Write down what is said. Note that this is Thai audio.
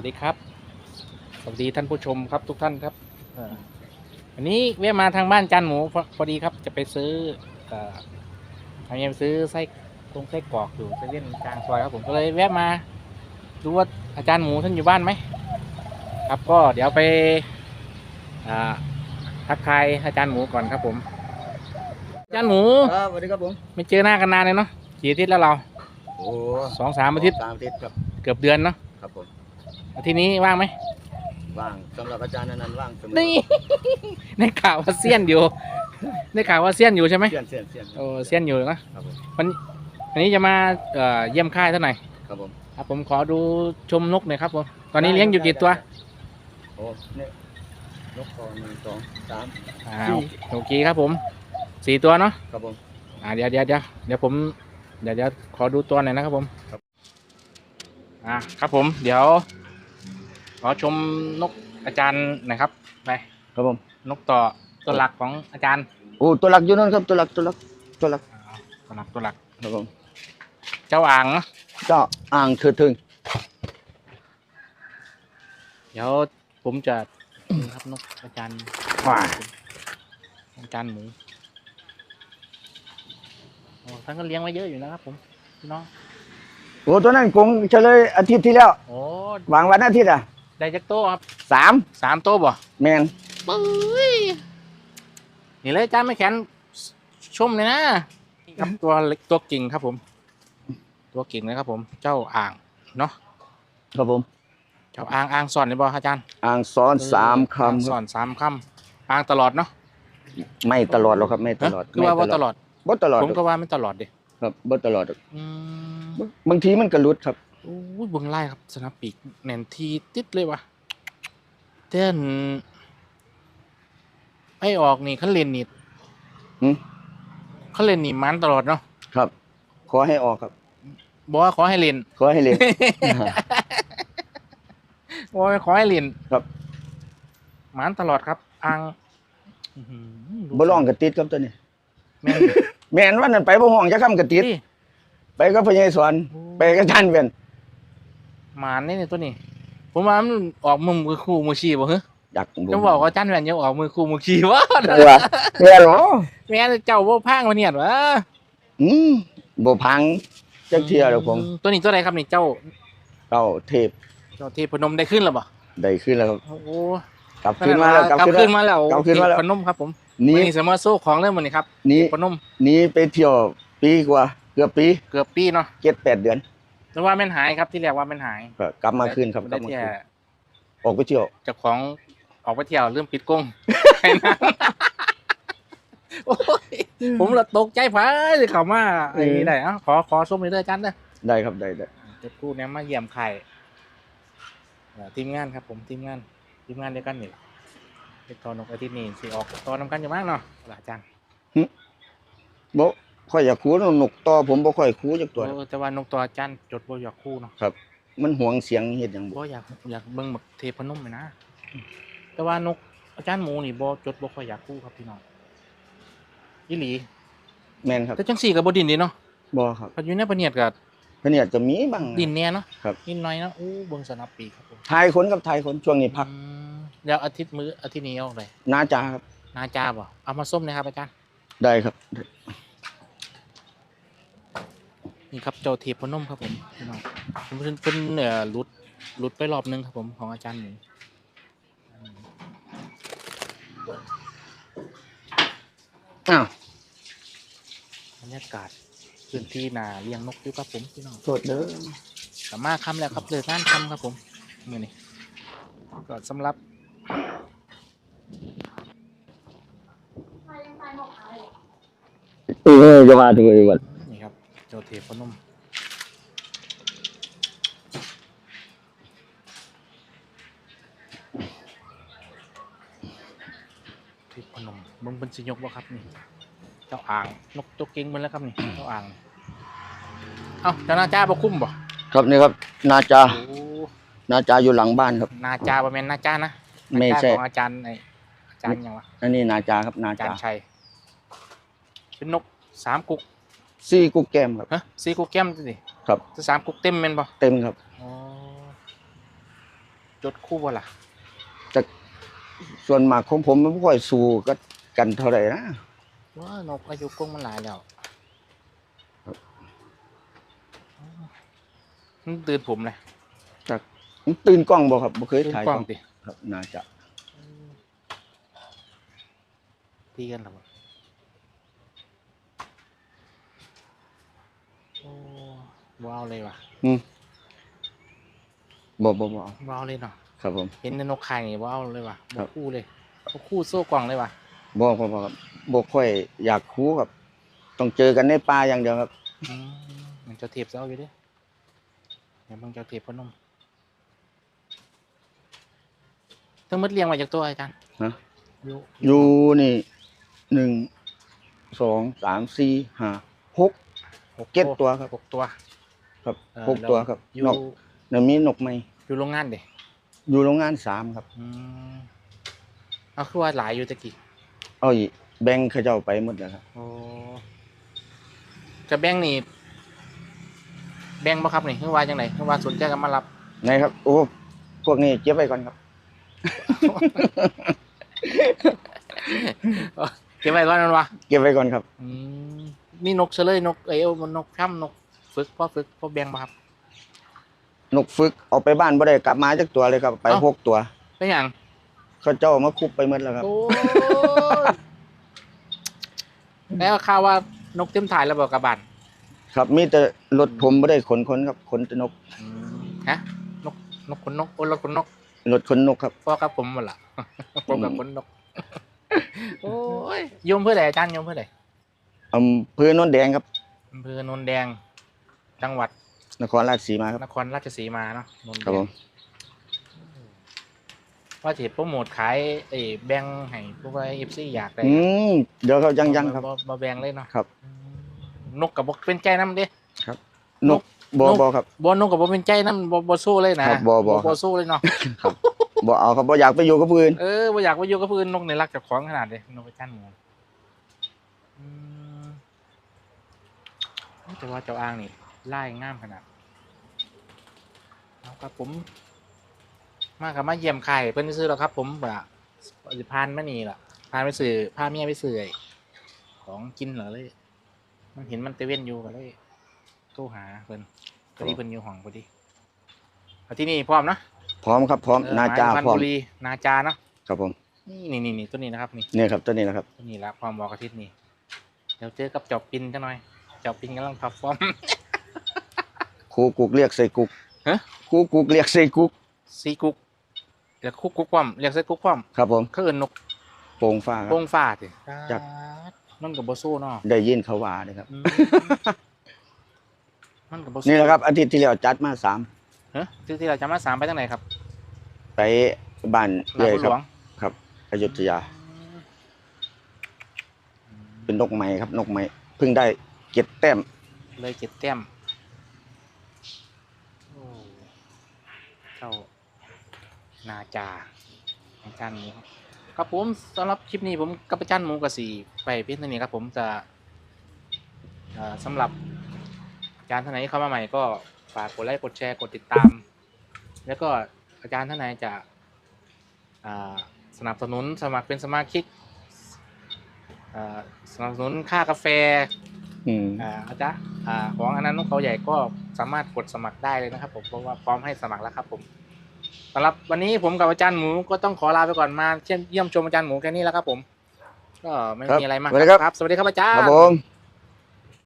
วัสดีครับ สวัสดีท่านผู้ชมครับทุกท่านครับเอ่อวันนี้แวะมาทางบ้านจานหมูพอพอดีครับ จะไปซื้อเอ่อพยายามซื้อไส้กรงไส้กรอกอยู่ไปเล่นกลางซอยครับผมก็เลยแวะมาดูว่าอาจารย์หมูท่านอยู่บ้านไหมครับก็เดี๋ยวไปอ่าทักทายอาจารย์หมูก่อนครับผม อาจารย์หมูครับสวัสดีครับผมไม่เจอหน้ากันนานเลยเนาะกี่อาทิตย์แล้วเราโอ้สองสามอาทิตย์สามอาทิตย์ครับเกือบเดือนเนาะครับผม อาทิตย์นี้ว่างไหมว่างสำหรับอาจารย์อนันต์ว่างเสมอนี่ในข่าวว่าเซียนอยู่ในข่าวว่าเซียนอยู่ใช่ไหมเสียนเสียนเสียนโอ้เซียนอยู่นะครับผมวันนี้จะมาเอ่อเยี่ยมค่ายเท่าไหร่ครับผมครับผมขอดูชมนกหน่อยครับผมตอนนี้เลี้ยงอยู่กี่ตัวโอ้เนี่ยนกคอหนึ่งสองสาม อ่าสี่ โอเคครับผมสี่ตัวเนาะ ครับผม อ่าเดี๋ยวเดี๋ยวเดี๋ยวเดี๋ยวผมเดี๋ยวเดี๋ยวขอดูตัวหน่อยนะครับผมอ่าครับผม เดี๋ยว ขอชมนกอาจารย์หน่อยครับไปครับผมนกต่อตัวหลักของอาจารย์โอ้ตัวหลักอยู่นั่นครับตัวหลักตัวหลักตัวหลักอ่าตัวหลักตัวหลักครับผมเจ้าอ่างเนาะเจ้าอ่างเถิดถึงเดี๋ยวผมจะนี่ครับนกอาจารย์ว้าอาจารย์หมูโอ้ท่านก็เลี้ยงไว้เยอะอยู่นะครับผมพี่น้องโอ้ตัวนั้นกงเฉลยอาทิตย์ที่แล้วโอ้วางวันอาทิตย์อะ ได้จักโต้ครับสามสามโต้บ่แมนปุ้ยนี่เลยอาจารย์ไม่แขนชมเลยนะนี่ครับตัวเล็กตัวกิ่งครับผม ตัวกิ่งเลยครับผม เจ้าอ่างเนาะครับผม เจ้าอ่างอ่างสอนเลยบ่อาจารย์อ่างซ้อนสามอ่างคำสคอรับนสามคำอ่างตลอดเนาะไม่ตลอดหรอกครับไม่ตลอดฮะคือว่าว่าตลอด บ่ตลอดผมก็ว่าไม่ตลอดดิครับบ่ตลอดหรอกอืมบางทีมันก็หลุดครับ โอ้ยเบิ่งไล่ครับสนับปีกแน่นทีติดเลยวะเต้นไอออกนี่ขั้นเลนนี่หืมขั้นเลนนี่มันตลอดเนาะครับ ขอให้ออกครับ บอกว่าขอให้เลนขอให้เล่น บอกว่าขอให้เลนครับ มันตลอดครับอ่างอื้อหือบ่ร้องกระติดครับตัวนี้ แม่นแม่นวันนั้นไปบ่ห้องจะคำกระติดดิไปกับพญายสอนไปกับท่านเวียน หมานนี่เนี่ยตัวนี้ ผมว่ามันออกมือมือคู่มือชีบ่เหรออยากจะบอกว่าจันแหวนยังออกมือคู่มือชีวะเออแม่นบ่แม่นเจ้าบ่พางมาเนี่ยวะอืมบ่พังจักเที่ยแล้วผม ตัวนี้ตัวไหนครับนี่เจ้าเก้าเทพ เจ้าเทพนมได้ขึ้นแล้วบ่ได้ขึ้นแล้วครับโอ้โหกลับขึ้นมาแล้วกลับกลับขึ้ขึ้นนมามาแล้วกลับขึ้นมาแล้วพนมครับผมหนี้วันนี้สมาโซ่ของเรื่องมันนี่ครับนี้พนมนี้ไปเที่ยวปีกว่า เกือบปี เกือบปีเนาะเจ็ดแปดเดือน แต่ว่าแม่นหายครับที่เรียกว่าแม่นหายก็กลับมาคืนครับกได้ลับมาที่คืนออกไปเที่ยวเจ้าของออกไปเที่ยวเรื่องปิดกงไอ้นั่นโอ้ยผมละตกใจพายเลยเขามาไอ้นี่ได้เอะขอขอส้มเลยเด้ออาจันเด้อได้ครับได้ได้เด็กกู้เนี่ยมาเยี่ยมไข่เอ่อทีมงานครับ ผมทีมงานทีมงานเดียวกันนี่แหละเด็กตอนนกอาทิตย์นี้สิออกตอนนำกันอยู่มากเนาะอาจารย์บ่ ค่อยอยากคูนกต่อผมบ่ค่อยคูจักตัวโอ้แต่ว่านกตัวอาจารย์จดบ่อยากคู่เนาะมันหวงเสียงเฮ็ดหยังบ่บ่อยากอยากเบิ่งแบบเทพนมเลยนะ แต่ว่านกอาจารย์หมูนี่บ่จดบ่ค่อยอยากคู่ครับพี่น้องอีหลีแม่นครับแต่จังสี่ก็บ่ดินดีเนาะบ่ครับปัจจุบันประเนียดก็เพนเนี่ยจะมีบ้าง ดินแน่เนาะครับ นิดหน่อยเนาะอู้เบิ่งสนับปีกครับผมทายคนกับทายคนช่วงนี้พักอืมแล้วอาทิตย์มื้ออาทิตย์นี้เอาเลยนาจาครับนาจาบ่เอามาส้มนะครับอาจารย์ ได้ครับ นี่ครับเจ้าเทพนมครับผมพี่น้องเพิ่นเพิ่นเอ่อหลุดหลุดไปรอบนึงครับผมของอาจารย์หมูอืมอ้าวบรรยากาศพื้นที่นาเลี้ยงนกอยู่ครับผมพี่น้องโทษเด้อสามารถคำแล้วครับเลิกงานคำครับผมมือนี้ก็สำหรับเออจะมาถึงอีกวันนี่ครับ เจ้าเทพนมเทพนมมึงเป็นสิยกบ่ครับนี่ เจ้าอ่างนกตัวเก่งมันแล้วครับนี่ เจ้าอ่าง เอ้าเจ้านาจ้าบ่คุ้มบ่ครับนี่ครับ นาจา โอ้นาจาอยู่หลังบ้านครับ นาจาบ่แม่นนาจ้านะไม่นาใช่จาของอาจารย์ไอ้อาจารย์หยังวะ อันนี้นาจาครับนาอาจาจารย์ชัย เป็นนกสามกุก ซี่กุ๊กแก้มครับฮะสี่กุกแก้มสิครับจะสามกุกเต็มแม่นบ่เต็มครับอ๋อจดคู่บ่ล่ะจะส่วนมากของผมมันบ่ค่อยสู้ก็กันเท่าไหร่นะว่านกอายุกงมันหลายแล้วครับมันตื่นผมเลยจากมันตื่นกล้องบ่ครับบ่เคยตื่นถ่ายกกล้ล้อองงติครับน่าจะ ตีกันเหรอวะโอ้ ว้าวเลยว่ะอืมบ่บ่บ่เอาว้าวเลยเนาะครับผม เห็นในนกไข่นี่ว้าวเลยว่ะครับ่บคู่เลยบ่คู่โซ่กล่องเลยว่ะบ่บ่บ่ครับบ่ค่อยอยากคูครับ ต้องเจอกันในป่าอย่างเดียวครับ อืมมันจะเทียบเจ้าอยู่เด้เดี๋ยวมึงจะเทียบพนมทั้งหมดเรียงมาจากตัวอาจารย์ฮะ อยู่อยู่นี่หนึ่งสองสามสี่ห้าหกหกเจ็ดตัวครับ หกตัว ครับเอ่อหกตัวครับอยู่นกแล้วมีนกไหมอยู่โรงงานเด้อยู่โรงงานสามครับอืมเอาคือว่าหลายอยู่ตะกี้เอาอีกแบ่งเขาเจ้าไปหมดแล้วครับโอ้จะแบ่งนี่แบ่งบ่ครับนี่คือว่าจังไดคือว่าสนใจกันมารับ ไหนครับ โอ้พวกนี้เก็บไว้ก่อนครับ เก็บไว้ก่อนมันวะเก็บไว้ก่อนครับ อืมมีนกเฉลยนกเอวมันนกพร่ำนก ฝึกพ่อฝึกพ่อแบ่งบ่ครับ นกฝึกเอาไปบ้านบ่ได้กลับมาจักตัวเลยครับไปเอ้า หกตัว เป็นหยังเขาเจ้ามาคุบไปหมดแล้วครับ โอ้ยแล้วข่าวว่านกเต็มถ่ายแล้วบอกกระบันครับมีแต่รถผมบ่ได้ขนคนครับขนแต่นกฮะนกนกขนนกโอ้ยรถขนนกรถขนนกครับพ่อกับผมหมดละผมกับขนนกโอ้ยโยมเพื่อไหนอาจารย์โยมเพื่อไหนอำเภอโนนแดงครับอำเภอโนนแดง จังหวัดนครราชสีมาครับ นครราชสีมาเนาะโนนแดครับผงมว่าจะโปรโมทขายไอ้แบงค์ให้พวกไอเอฟซีอยากได้อืมเดี๋ยวเขายังยังครับ มาแบงเลยเนาะครับอืมนกกับบเป็นใจน้ำเด้นกบ่นกบ่ครับบนกกับบเป็นใจน้ำบ่บ่สู้เลยนะครับบ่บ่บ่สู้เลยเนาะบ่เอาครับบ่อยากไปอยู่กับผู้อื่นเออบ่อยากไปอยู่กับพื้นนกในรักจากของขนาดเลยนกไปชั้นหมูอืมแต่ว่าเจ้าอ้างนี่ ไล่ง่ามขนาดเอาครับผม มากับมาเยี่ยมไข่เพิ่นซื้อแล้วครับ ผมแบบสิพานมานี่ล่ะพานไปซื้อพาเมียไปซื้อไอ้ของกินเหรอเลย มันเห็นมันเตเว่นอยู่ก็เลยโทรหาเพิ่นพอดีเพิ่นอยู่ห้องพอดีเอาที่นี่พร้อมเนาะพร้อมครับ พร้อมเออนาจาหมยถึงพร้อมบุรีนาจาเนาะครับผมนี่นี่นี่ตัวนี้นะครับนี่เนี่ยครับตัวนี้นะครับตัวนี้ละความบอกอาทิตย์นี้เดี๋ยวเจอกับจอบปินกันหน่อยจอบปินกำลังพับฟอร์ม ครูกุกเรียกใส่กุกฮะครูกุกเรียกใส่กุก ซีกุกเรียกคุกกุกความเรียกใส่กุกความครับผมเขาเอินนกโป่งฟ้าครับ โป่งฟ้าสิจัก มันกับโบสู้เนาะได้ยินเขาว่านะครับ อืมมันกับโบสู้นี่แหละครับ อาทิตย์ที่แล้วจัดมาสามเฮ้ยที่ที่เราจะมาสามไปทางไหนครับไปบ้านลาเอื้อยบุญคหลรับวงครับอยุธยา เป็นนกไม้ครับ นกไม้เพิ่งได้เก็ดแต้มเลยเจ็ดแต้มโอ้ เจ้านาจาอาจารย์หมูครับครับผมสำหรับคลิปนี้ผมกับอาจารย์หมูกับสีไปเพียงเท่านี้ครับผมจะสำหรับอาจารย์ท่านไหนเข้ามาใหม่ก็ฝากกดไลค์กดแชร์กดติดตาม แล้วก็อาจารย์ท่านไหนจะสนับสนุนสมัครเป็นสมาชิกสนับสนุนค่ากาแฟ อืมอ่าอาจารย์อ่าของอันนั้นนกเขาใหญ่ก็สามารถกดสมัครได้เลยนะครับ ผมเพราะว่าพร้อมให้สมัครแล้วครับ ผมสำหรับวันนี้ผมกับอาจารย์หมูก็ต้องขอลาไปก่อนมาเยี่ยมเยี่ยมชมอาจารย์หมูแค่นี้แล้วครับ ผม ก็ไม่มีอะไรมากสวัสดีครับครับ สวัสดีครับอาจารครับย์ผม